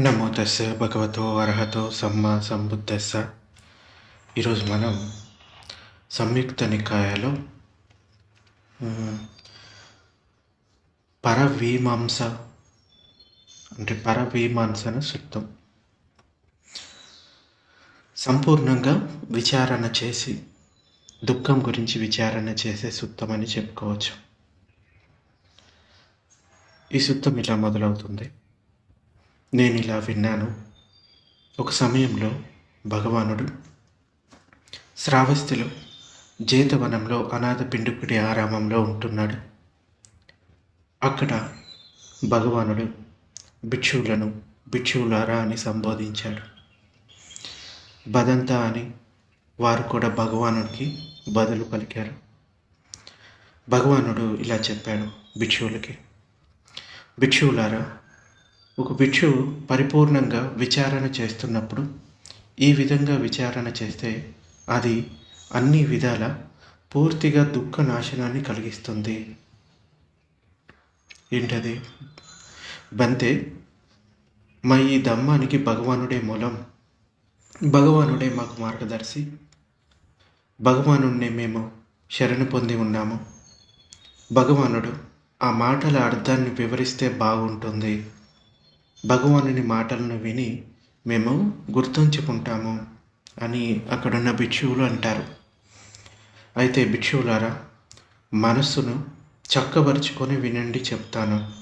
నమో తస్స భగవతో అర్హతో సమ్మా సంబుద్ధస్స ఈరోజు మనం సంయుక్త నికాయలో పరవీమాంస అంటే పరవీమాంసన సూక్తం సంపూర్ణంగా విచారణ చేసి దుఃఖం గురించి విచారణ చేసే సూక్తం అని చెప్పుకోవచ్చు. ఈ సుత్తం ఇలా మొదలవుతుంది. నేను ఇలా విన్నాను. ఒక సమయంలో భగవానుడు శ్రావస్తిలో జేతవనంలో అనాథ పిండుకుడి ఆరామంలో ఉంటున్నాడు. అక్కడ భగవానుడు భిక్షువులను భిక్షువులారా అని సంబోధించాడు. బదంతా అని వారు కూడా భగవానుడికి బదులు పలికారు. భగవానుడు ఇలా చెప్పాడు భిక్షువులకి భిక్షువులారా ఒక భిక్షువు పరిపూర్ణంగా విచారణ చేస్తున్నప్పుడు ఈ విధంగా విచారణ చేస్తే అది అన్ని విధాల పూర్తిగా దుఃఖ నాశనాన్ని కలిగిస్తుంది. ఏంటది? బంతే మా ఈ దమ్మానికి భగవానుడే మూలం. భగవానుడే మాకు మార్గదర్శి. భగవానుడినే మేము శరణు పొంది ఉన్నాము. భగవానుడు ఆ మాటల అర్థాన్ని వివరిస్తే బాగుంటుంది. భగవానుని మాటలను విని మేము గుర్తుంచుకుంటాము అని అక్కడున్న భిక్షువులు అంటారు. అయితే భిక్షువులారా మనస్సును చక్కబరుచుకొని వినండి చెప్తాను.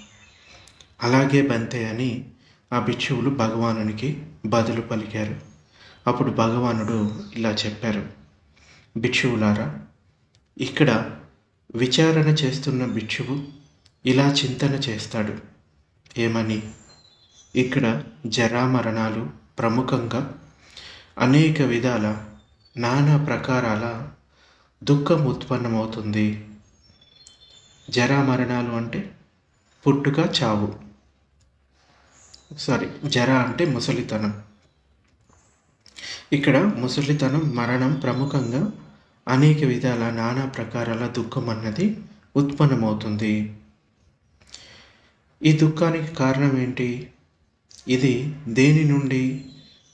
అలాగే బంతే అని ఆ భిక్షువులు భగవానునికి బదులు పలికారు. అప్పుడు భగవానుడు ఇలా చెప్పారు. భిక్షువులారా ఇక్కడ విచారణ చేస్తున్న భిక్షువు ఇలా చింతన చేస్తాడు. ఏమని? ఇక్కడ జరామరణాలు ప్రముఖంగా అనేక విధాల నానా ప్రకారాల దుఃఖం ఉత్పన్నమవుతుంది. జరామరణాలు అంటే పుట్టుక చావు. సారీ జర అంటే ముసలితనం. ఇక్కడ ముసలితనం మరణం ప్రముఖంగా అనేక విధాల నానా ప్రకారాల దుఃఖం అన్నది ఉత్పన్నమవుతుంది. ఈ దుఃఖానికి కారణం ఏంటి? ఇది దేని నుండి?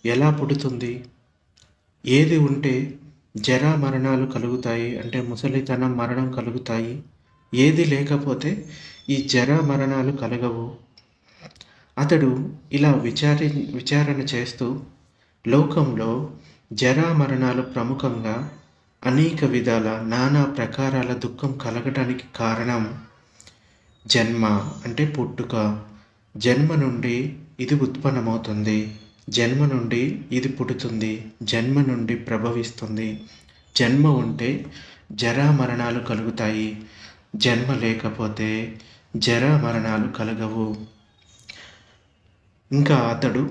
ఎలా పుడుతుంది? ఏది ఉంటే జరా మరణాలు కలుగుతాయి అంటే ముసలితనం మరణం కలుగుతాయి. ఏది లేకపోతే ఈ జరా మరణాలు కలగవు. అతడు ఇలా విచారి విచారణ చేస్తూ లోకంలో జరా మరణాలు ప్రముఖంగా అనేక విధాల నానా ప్రకారాల దుఃఖం కలగటానికి కారణం జన్మ అంటే పుట్టుక. జన్మ నుండి ఇది ఉత్పన్నమవుతుంది. జన్మ నుండి ఇది పుడుతుంది. జన్మ నుండి ప్రభవిస్తుంది. జన్మ ఉంటే జరా మరణాలు కలుగుతాయి. జన్మ లేకపోతే జరా మరణాలు కలగవు. ఇంకా అతడు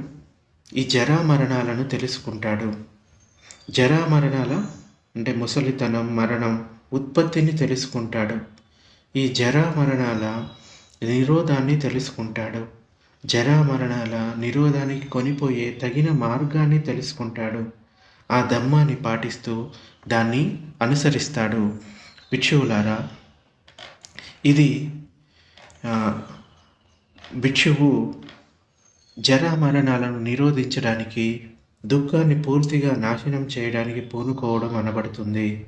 ఈ జరా మరణాలను తెలుసుకుంటాడు. జరా మరణాల అంటే ముసలితనం మరణం ఉత్పత్తిని తెలుసుకుంటాడు. ఈ జరా మరణాల నిరోధాన్ని తెలుసుకుంటాడు. జరామరణాల నిరోధానికి కొనిపోయే తగిన మార్గాన్ని తెలుసుకుంటాడు. ఆ దమ్మాన్ని పాటిస్తూ దాన్ని అనుసరిస్తాడు. భిక్షువులారా ఇది భిక్షువు జరామరణాలను నిరోధించడానికి దుఃఖాన్ని పూర్తిగా నాశనం చేయడానికి పూనుకోవడం అనబడుతుంది.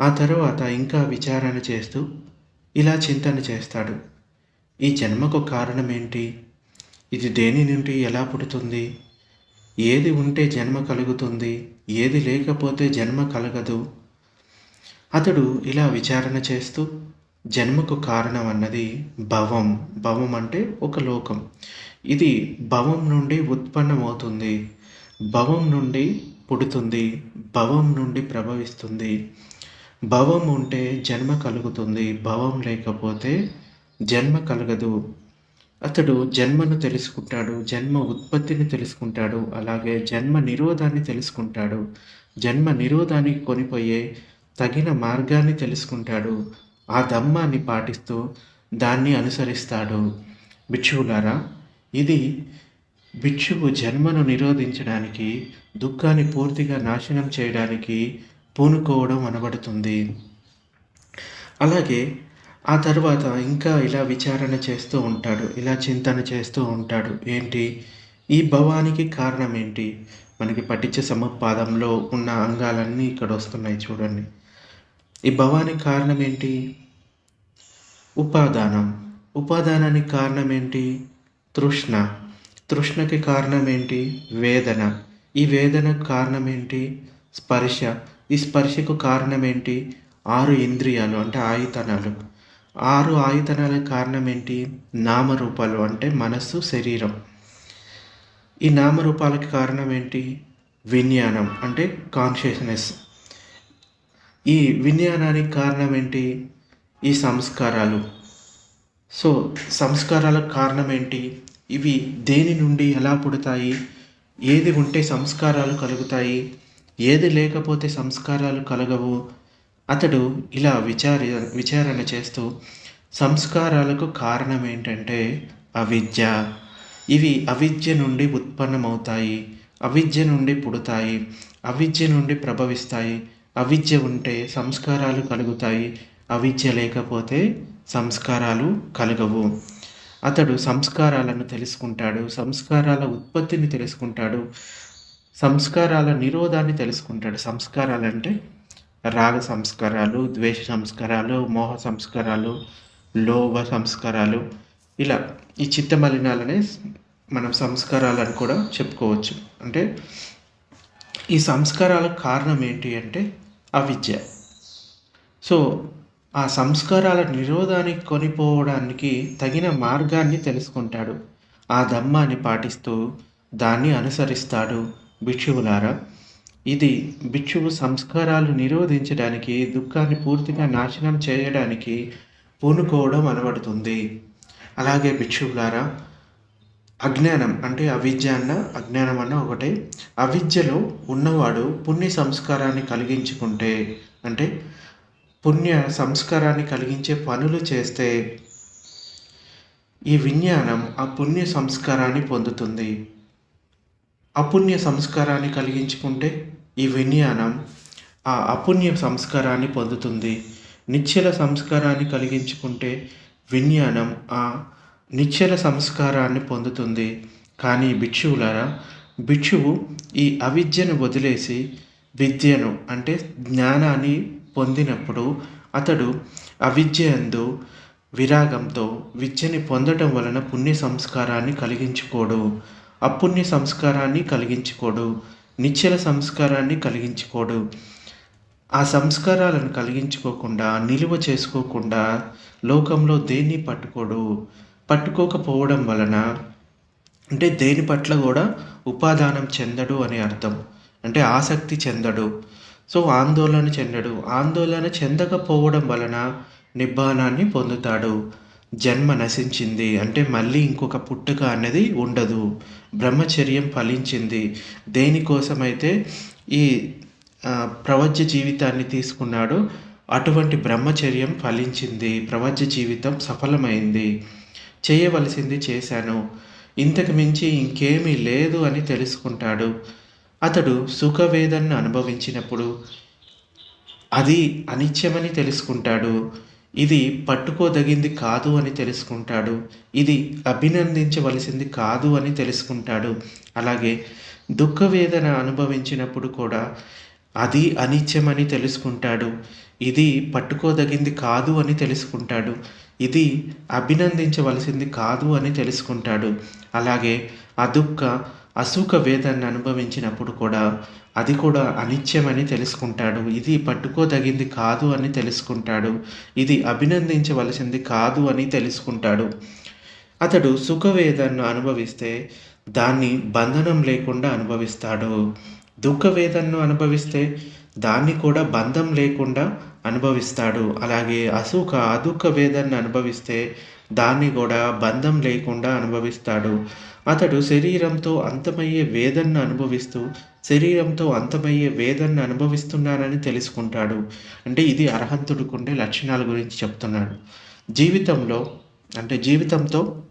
ఆ తర్వాత ఇంకా విచారణ చేస్తూ ఇలా చింతన చేస్తాడు. ఈ జన్మకు కారణం ఏంటి ఇది దేని నుండి ఎలా పుడుతుంది? ఏది ఉంటే జన్మ కలుగుతుంది ఏది లేకపోతే జన్మ కలగదు? అతడు ఇలా విచారణ చేస్తూ జన్మకు కారణం అన్నది భవం. భవం అంటే ఒక లోకం. ఇది భవం నుండి ఉత్పన్నమవుతుంది. భవం నుండి పుడుతుంది. భవం నుండి ప్రభవిస్తుంది. భవం ఉంటే జన్మ కలుగుతుంది. భవం లేకపోతే జన్మ కలగదు. అతడు జన్మను తెలుసుకుంటాడు జన్మ ఉత్పత్తిని తెలుసుకుంటాడు అలాగే జన్మ నిరోధాన్ని తెలుసుకుంటాడు. జన్మ నిరోధానికి కొనిపోయే తగిన మార్గాన్ని తెలుసుకుంటాడు. ఆ దమ్మాన్ని పాటిస్తూ దాన్ని అనుసరిస్తాడు. భిక్షువులారా ఇది భిక్షువు జన్మను నిరోధించడానికి దుఃఖాన్ని పూర్తిగా నాశనం చేయడానికి పూనుకోవడం అనబడుతుంది. అలాగే ఆ తర్వాత ఇంకా ఇలా విచారణ చేస్తూ ఉంటాడు ఇలా చింతన చేస్తూ ఉంటాడు. ఏంటి? ఈ భవానికి కారణం ఏంటి? మనకి పటిచ్చ సమపాదంలో ఉన్న అంగాలన్నీ ఇక్కడ వస్తున్నాయి చూడండి. ఈ భవానికి కారణం ఏంటి? ఉపాదానం. ఉపాదానానికి కారణం ఏంటి? తృష్ణ. తృష్ణకి కారణం ఏంటి? వేదన. ఈ వేదనకు కారణం ఏంటి? స్పర్శ. ఈ స్పర్శకు కారణం ఏంటి? ఆరు ఇంద్రియాలు అంటే ఆయుతనాలు. ఆరు ఆయుధనాలకు కారణం ఏంటి నామరూపాలు అంటే మనస్సు శరీరం. ఈ నామరూపాలకి కారణం ఏంటి విజ్ఞానం అంటే కాన్షియస్నెస్ ఈ విజ్ఞానానికి కారణం ఏంటి ఈ సంస్కారాలు. సో సంస్కారాలకు కారణం ఏంటి ఇవి దేని నుండి ఎలా పుడతాయి? ఏది ఉంటే సంస్కారాలు కలుగుతాయి? ఏది లేకపోతే సంస్కారాలు కలగవు? అతడు ఇలా విచారి విచారణ చేస్తూ సంస్కారాలకు కారణం ఏంటంటే అవిద్య. ఇవి అవిద్య నుండి ఉత్పన్నమవుతాయి. అవిద్య నుండి పుడతాయి. అవిద్య నుండి ప్రభవిస్తాయి. అవిద్య ఉంటే సంస్కారాలు కలుగుతాయి. అవిద్య లేకపోతే సంస్కారాలు కలగవు. అతడు సంస్కారాలను తెలుసుకుంటాడు. సంస్కారాల ఉత్పత్తిని తెలుసుకుంటాడు. సంస్కారాల నిరోధాన్ని తెలుసుకుంటాడు. సంస్కారాలు అంటే రాగ సంస్కారాలు ద్వేష సంస్కారాలు మోహ సంస్కారాలు లోభ సంస్కారాలు ఇలా ఈ చిత్త మలినాలనే మనం సంస్కారాలను కూడా చెప్పుకోవచ్చు. అంటే ఈ సంస్కారాలకు కారణం ఏంటి అంటే అవిద్య. సో ఆ సంస్కారాల నిరోధానికి కొనిపోవడానికి తగిన మార్గాన్ని తెలుసుకుంటాడు. ఆ ధమ్మాన్ని పాటిస్తూ దాన్ని అనుసరిస్తాడు భిక్షువులారా. ఇది భిక్షువు సంస్కారాలు నిరోధించడానికి దుఃఖాన్ని పూర్తిగా నాశనం చేయడానికి పూనుకోవడం అనబడుతుంది. అలాగే భిక్షువులారా అజ్ఞానం అంటే అవిద్య అన్న అజ్ఞానం అన్న ఒకటే. అవిద్యలో ఉన్నవాడు పుణ్య సంస్కారాన్ని కలిగించుకుంటే అంటే పుణ్య సంస్కారాన్ని కలిగించే పనులు చేస్తే ఈ విజ్ఞానం ఆ పుణ్య సంస్కారాన్ని పొందుతుంది. అపుణ్య సంస్కారాన్ని కలిగించుకుంటే ఈ విజ్ఞానం ఆ అపుణ్య సంస్కారాన్ని పొందుతుంది. నిశ్చల సంస్కారాన్ని కలిగించుకుంటే విజ్ఞానం ఆ నిశ్చల సంస్కారాన్ని పొందుతుంది. కానీ భిక్షువులారా భిక్షువు ఈ అవిద్యను వదిలేసి విద్యను అంటే జ్ఞానాన్ని పొందినప్పుడు అతడు అవిద్య ఎందు విరాగంతో విద్యని పొందటం వలన పుణ్య సంస్కారాన్ని కలిగించుకోడు. అపుణ్య సంస్కారాన్ని కలిగించుకోడు నిశ్చల సంస్కారాన్ని కలిగించుకోడు. ఆ సంస్కారాలను కలిగించుకోకుండా నిలువ చేసుకోకుండా లోకంలో దేన్ని పట్టుకోడు? పట్టుకోకపోవడం వలన అంటే దేని పట్ల కూడా ఉపాదానం చెందడు అని అర్థం. అంటే ఆసక్తి చెందడు. సో ఆందోళన చెందడు. ఆందోళన చెందకపోవడం వలన నిబ్బానాన్ని పొందుతాడు. జన్మ నశించింది. అంటే మళ్ళీ ఇంకొక పుట్టుక అనేది ఉండదు. బ్రహ్మచర్యం ఫలించింది. దేనికోసమైతే ఈ ప్రవజ్య జీవితాన్ని తీసుకున్నాడో అటువంటి బ్రహ్మచర్యం ఫలించింది. ప్రవజ్య జీవితం సఫలమైంది. చేయవలసింది చేశాను. ఇంతకు మించి ఇంకేమీ లేదు అని తెలుసుకుంటాడు. అతడు సుఖవేదనను అనుభవించినప్పుడు అది అనిత్యమని తెలుసుకుంటాడు. ఇది పట్టుకోదగింది కాదు అని తెలుసుకుంటాడు. ఇది అభినందించవలసింది కాదు అని తెలుసుకుంటాడు. అలాగే దుఃఖ వేదన అనుభవించినప్పుడు కూడా అది అనిత్యమని తెలుసుకుంటాడు. ఇది పట్టుకోదగింది కాదు అని తెలుసుకుంటాడు. ఇది అభినందించవలసింది కాదు అని తెలుసుకుంటాడు. అలాగే ఆ దుఃఖ అసూక వేదాన్ని అనుభవించినప్పుడు కూడా అది కూడా అనిత్యమని తెలుసుకుంటాడు. ఇది పట్టుకోదగింది కాదు అని తెలుసుకుంటాడు. ఇది అభినందించవలసింది కాదు అని తెలుసుకుంటాడు. అతడు సుఖవేదన్ను అనుభవిస్తే దాన్ని బంధనం లేకుండా అనుభవిస్తాడు. దుఃఖవేదన్ను అనుభవిస్తే దాన్ని కూడా బంధం లేకుండా అనుభవిస్తాడు. అలాగే అసూక అదుఃఖ వేదనను అనుభవిస్తే దాన్ని కూడా బంధం లేకుండా అనుభవిస్తాడు. అతడు శరీరంతో అంతమయ్యే వేదనను అనుభవిస్తూ శరీరంతో అంతమయ్యే వేదనను అనుభవిస్తున్నానని తెలుసుకుంటాడు. అంటే ఇది అర్హంతుడుకుండే లక్షణాల గురించి చెప్తున్నాడు. జీవితంలో అంటే జీవితంతో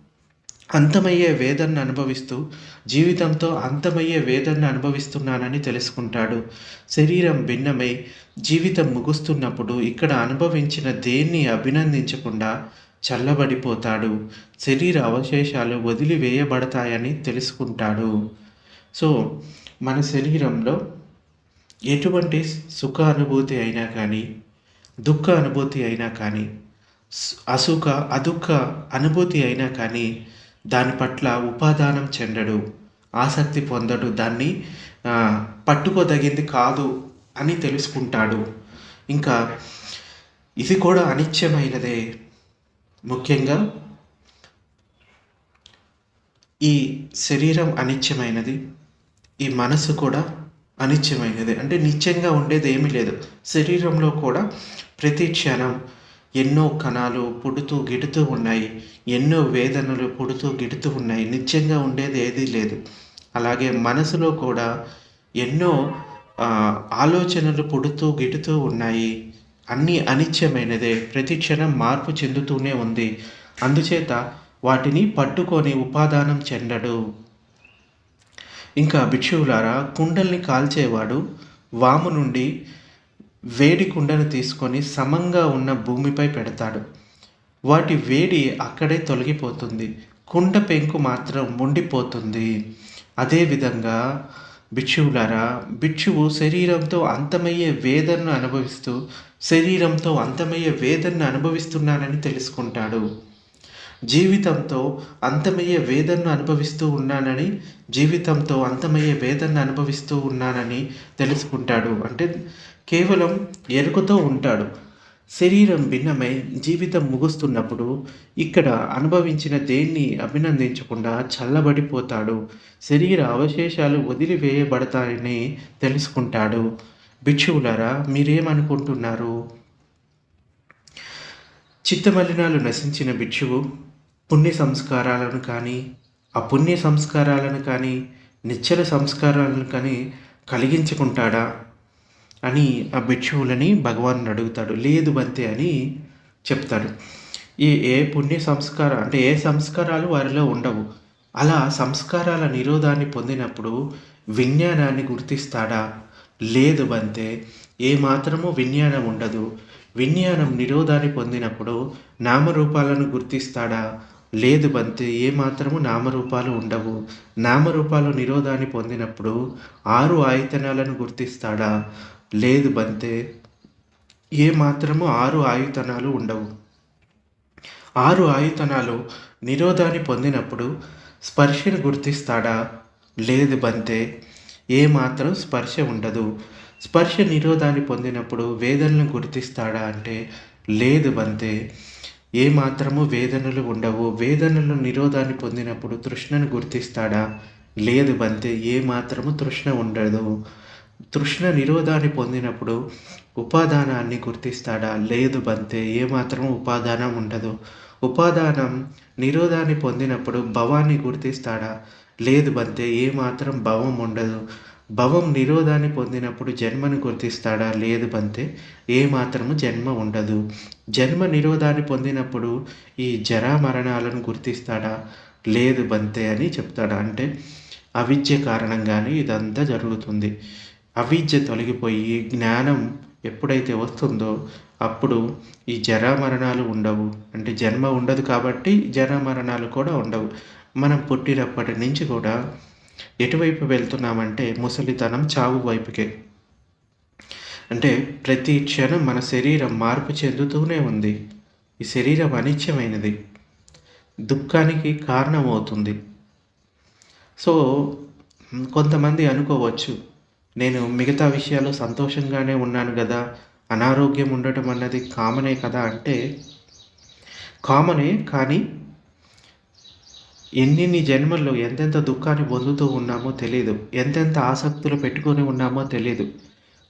అంతమయ్యే వేదనను అనుభవిస్తూ జీవితంతో అంతమయ్యే వేదనను అనుభవిస్తున్నానని తెలుసుకుంటాడు. శరీరం భిన్నమై జీవితం ముగుస్తున్నప్పుడు ఇక్కడ అనుభవించిన దేన్ని అభినందించకుండా చల్లబడిపోతాడు. శరీర అవశేషాలు వదిలివేయబడతాయని తెలుసుకుంటాడు. సో మన శరీరంలో ఎటువంటి సుఖ అనుభూతి అయినా కానీ దుఃఖ అనుభూతి అయినా కానీ అసుఖ అదుఃఖ అనుభూతి అయినా కానీ దాని పట్ల ఉపాదానం చెందడు. ఆసక్తి పొందడు. దాన్ని పట్టుకోదగింది కాదు అని తెలుసుకుంటాడు. ఇంకా ఇది కూడా అనిత్యమైనదే. ముఖ్యంగా ఈ శరీరం అనిత్యమైనది. ఈ మనసు కూడా అనిత్యమైనది. అంటే నిత్యంగా ఉండేది ఏమీ లేదు. శరీరంలో కూడా ప్రతి క్షణం ఎన్నో కణాలు పుడుతూ గిడుతూ ఉన్నాయి. ఎన్నో వేదనలు పుడుతూ గిడుతూ ఉన్నాయి. నిత్యంగా ఉండేది ఏదీ లేదు. అలాగే మనసులో కూడా ఎన్నో ఆలోచనలు పుడుతూ గిడుతూ ఉన్నాయి. అన్నీ అనిత్యమైనదే. ప్రతి క్షణం మార్పు చెందుతూనే ఉంది. అందుచేత వాటిని పట్టుకొని ఉపాదానం చెందడు. ఇంకా భిక్షువులారా కుండల్ని కాల్చేవాడు వాము నుండి వేడి కుండను తీసుకొని సమంగా ఉన్న భూమిపై పెడతాడు. వాటి వేడి అక్కడే తొలగిపోతుంది. కుండ పెంకు మాత్రం ఉండిపోతుంది అదేవిధంగా బిచ్చువులారా బిచ్చువు శరీరంతో అంతమయ్యే వేదనను అనుభవిస్తూ శరీరంతో అంతమయ్యే వేదనను అనుభవిస్తున్నానని తెలుసుకుంటాడు. జీవితంతో అంతమయ్యే వేదనను అనుభవిస్తూ ఉన్నానని జీవితంతో అంతమయ్యే వేదనను అనుభవిస్తూ ఉన్నానని తెలుసుకుంటాడు. అంటే కేవలం ఎరుకతో ఉంటాడు. శరీరం భిన్నమై జీవితం ముగుస్తున్నప్పుడు ఇక్కడ అనుభవించిన దేన్ని అభినందించకుండా చల్లబడిపోతాడు. శరీర అవశేషాలు వదిలివేయబడతాయని తెలుసుకుంటాడు. భిక్షువులారా మీరేమనుకుంటున్నారు? చిత్తమలినాలు నశించిన భిక్షువు పుణ్య సంస్కారాలను కానీ అపుణ్య సంస్కారాలను కానీ నిశ్చల సంస్కారాలను కానీ కలిగించుకుంటాడా? అని ఆ భిక్షువులని భగవాన్ అడుగుతాడు. లేదు బంతే అని చెప్తాడు. ఈ ఏ పుణ్య సంస్కార అంటే ఏ సంస్కారాలు వారిలో ఉండవు. అలా సంస్కారాల నిరోధాన్ని పొందినప్పుడు విజ్ఞానాన్ని గుర్తిస్తాడా? లేదు బంతే. ఏ మాత్రము విజ్ఞానం ఉండదు. విజ్ఞానం నిరోధాన్ని పొందినప్పుడు నామరూపాలను గుర్తిస్తాడా? లేదు బంతే. ఏ మాత్రము నామరూపాలు ఉండవు. నామరూపాలు నిరోధాన్ని పొందినప్పుడు ఆరు ఆయుతనాలను గుర్తిస్తాడా? లేదు బంతే. ఏ మాత్రము ఆరు ఆయుతనాలు ఉండవు. ఆరు ఆయుతనాలు నిరోధాన్ని పొందినప్పుడు స్పర్శను గుర్తిస్తాడా? లేదు బంతే. ఏ మాత్రం స్పర్శ ఉండదు. స్పర్శ నిరోధాన్ని పొందినప్పుడు వేదనలను గుర్తిస్తాడా అంటే లేదు బంతే. ఏ మాత్రము వేదనలు ఉండవు. వేదనలు నిరోధాన్ని పొందినప్పుడు తృష్ణను గుర్తిస్తాడా? లేదు బంతే. ఏ మాత్రము తృష్ణ ఉండదు. తృష్ణ నిరోధాన్ని పొందినప్పుడు ఉపాదానాన్ని గుర్తిస్తాడా? లేదు బంతే ఏ ఉపాదానం ఉండదు. ఉపాదానం నిరోధాన్ని పొందినప్పుడు భవాన్ని గుర్తిస్తాడా? లేదు బంతే ఏ మాత్రం భవం ఉండదు. భవం నిరోధాన్ని పొందినప్పుడు జన్మను గుర్తిస్తాడా? లేదు బంతే ఏ మాత్రము జన్మ ఉండదు. జన్మ నిరోధాన్ని పొందినప్పుడు ఈ జరా మరణాలను గుర్తిస్తాడా? లేదు బంతే అని చెప్తాడా? అంటే అవిద్య కారణంగానే ఇదంతా జరుగుతుంది. అవిద్య తొలగిపోయి జ్ఞానం ఎప్పుడైతే వస్తుందో అప్పుడు ఈ జరా మరణాలు ఉండవు. అంటే జన్మ ఉండదు కాబట్టి జరా మరణాలు కూడా ఉండవు. మనం పుట్టినప్పటి నుంచి కూడా ఎటువైపు వెళ్తున్నామంటే ముసలితనం చావు వైపుకే. అంటే ప్రతి క్షణం మన శరీరం మార్పు చెందుతూనే ఉంది. ఈ శరీరం అనిత్యమైనది. దుఃఖానికి కారణమవుతుంది. సో కొంతమంది అనుకోవచ్చు నేను మిగతా విషయాలు సంతోషంగానే ఉన్నాను కదా అనారోగ్యం ఉండటం అన్నది కామనే కదా అంటే కామనే కానీ ఎన్నిన్ని జన్మల్లో ఎంతెంత దుఃఖాన్ని పొందుతూ ఉన్నామో తెలియదు ఎంతెంత ఆసక్తులు పెట్టుకొని ఉన్నామో తెలియదు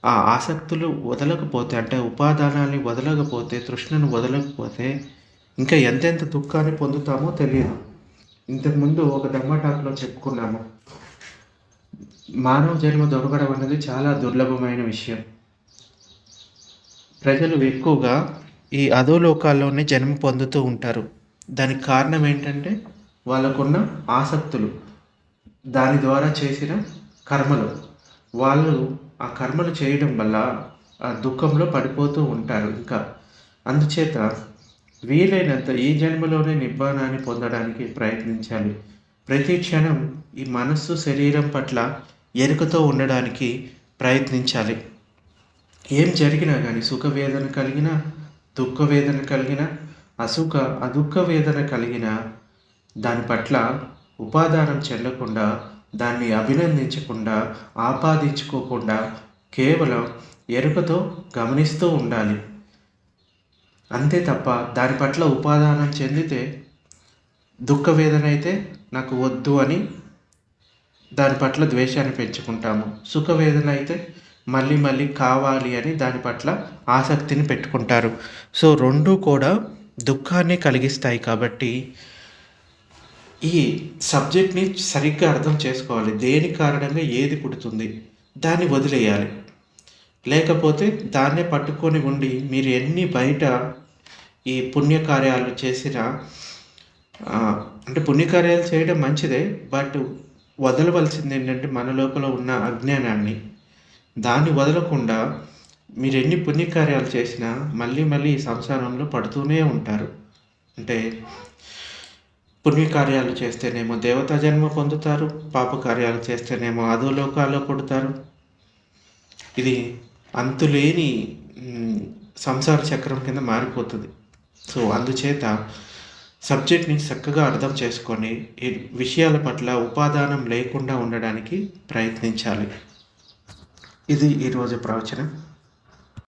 ఆ ఆసక్తులు వదలకపోతే అంటే ఉపాదానాన్ని వదలకపోతే తృష్ణను వదలకపోతే ఇంకా ఎంతెంత దుఃఖాన్ని పొందుతామో తెలియదు ఇంతకుముందు ఒక ధర్మటాక్లో చెప్పుకున్నాము మానవ జన్మ దొరకడం అనేది చాలా దుర్లభమైన విషయం. ప్రజలు ఎక్కువగా ఈ అధోలోకాల్లోనే జన్మ పొందుతూ ఉంటారు. దానికి కారణం ఏంటంటే వాళ్ళకున్న ఆసక్తులు దాని ద్వారా చేసిన కర్మలు. వాళ్ళు ఆ కర్మలు చేయడం వల్ల ఆ దుఃఖంలో పడిపోతూ ఉంటారు ఇంకా. అందుచేత వీలైనంత ఈ జన్మలోనే నిబ్బానాన్ని పొందడానికి ప్రయత్నించాలి. ప్రతి క్షణం ఈ మనస్సు శరీరం పట్ల ఎరుకతో ఉండడానికి ప్రయత్నించాలి. ఏం జరిగినా కానీ సుఖ వేదన కలిగిన దుఃఖ వేదన కలిగిన అసుఖ అదుఃఖ వేదన కలిగిన దాని పట్ల ఉపాదానం చెల్లకుండా దాన్ని అభినందించకుండా ఆపాదించుకోకుండా కేవలం ఎరుకతో గమనిస్తూ ఉండాలి. అంతే తప్ప దాని పట్ల ఉపాదానం చెందితే దుఃఖ వేదన అయితే నాకు వద్దు అని దాని పట్ల ద్వేషాన్ని పెంచుకుంటాము. సుఖ వేదన అయితే మళ్ళీ మళ్ళీ కావాలి అని దాని పట్ల ఆసక్తిని పెట్టుకుంటారు. సో రెండు కూడా దుఃఖాన్ని కలిగిస్తాయి కాబట్టి ఈ సబ్జెక్ట్ని సరిగ్గా అర్థం చేసుకోవాలి. దేని కారణంగా ఏది పుడుతుంది దాన్ని వదిలేయాలి. లేకపోతే దాన్నే పట్టుకొని ఉండి మీరు ఎన్ని బయట ఈ పుణ్యకార్యాలు చేసినా అంటే పుణ్యకార్యాలు చేయడం మంచిదే బట్ వదలవలసింది ఏంటంటే మన లోపల ఉన్న అజ్ఞానాన్ని. దాన్ని వదలకుండా మీరు ఎన్ని పుణ్యకార్యాలు చేసినా మళ్ళీ మళ్ళీ ఈ సంసారంలో పడుతూనే ఉంటారు. అంటే పుణ్యకార్యాలు చేస్తేనేమో దేవతా జన్మ పొందుతారు పాపకార్యాలు చేస్తేనేమో అధోలోకాల్లో పడుతారు ఇది అంతులేని సంసార చక్రం కింద మారిపోతుంది. సో అందుచేత సబ్జెక్ట్ని చక్కగా అర్థం చేసుకొని ఈ విషయాల పట్ల ఉపాదానం లేకుండా ఉండడానికి ప్రయత్నించాలి. ఇది ఈరోజు ప్రవచనం.